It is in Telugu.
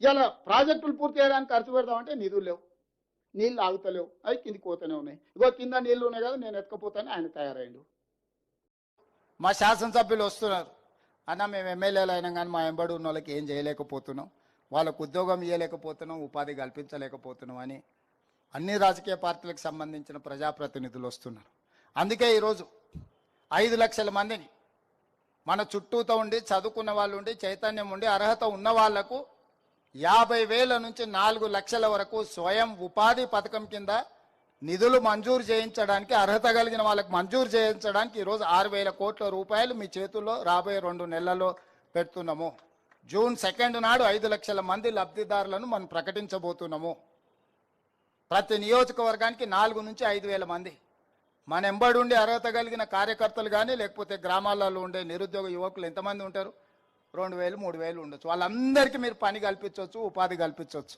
ఇలా ప్రాజెక్టులు పూర్తి చేయడానికి ఖర్చు పెడదామంటే నిధులు లేవు. నీళ్ళు ఆగుతలేవు. అవి కిందికి పోతూనే ఉన్నాయి. ఇగో కింద నీళ్ళు ఉన్నాయి కదా నేను ఎత్తుకపోతాను ఆయన తయారైండు మా శాసనసభ్యులు వస్తున్నారు. అన్న మేము ఎమ్మెల్యేలు అయినా కానీ మా ఎంబడి ఉన్న వాళ్ళకి ఏం చేయలేకపోతున్నాం. వాళ్ళకు ఉద్యోగం ఇవ్వలేకపోతున్నాం ఉపాధి కల్పించలేకపోతున్నాం అని అన్ని రాజకీయ పార్టీలకు సంబంధించిన ప్రజాప్రతినిధులు వస్తున్నారు. అందుకే ఈరోజు ఐదు లక్షల మందిని మన చుట్టూతో ఉండి చదువుకున్న వాళ్ళు ఉండి చైతన్యం ఉండి అర్హత ఉన్న వాళ్ళకు యాభై వేల నుంచి నాలుగు లక్షల వరకు స్వయం ఉపాధి పథకం కింద నిధులు మంజూరు చేయించడానికి అర్హత కలిగిన వాళ్ళకి మంజూరు చేయించడానికి ఈరోజు ఆరు వేల కోట్ల రూపాయలు మీ చేతుల్లో రాబోయే రెండు నెలల్లో పెడుతున్నాము. జూన్ సెకండ్ నాడు ఐదు లక్షల మంది లబ్ధిదారులను మనం ప్రకటించబోతున్నాము. ప్రతి నియోజకవర్గానికి నాలుగు నుంచి ఐదు వేల మంది. మన ఎంబడి ఉండి అర్హత కలిగిన కార్యకర్తలు కానీ లేకపోతే గ్రామాలలో ఉండే నిరుద్యోగ యువకులు ఎంతమంది ఉంటారు? రెండు వేలు మూడు వేలు ఉండొచ్చు. వాళ్ళందరికీ మీరు పని కల్పించవచ్చు ఉపాధి కల్పించవచ్చు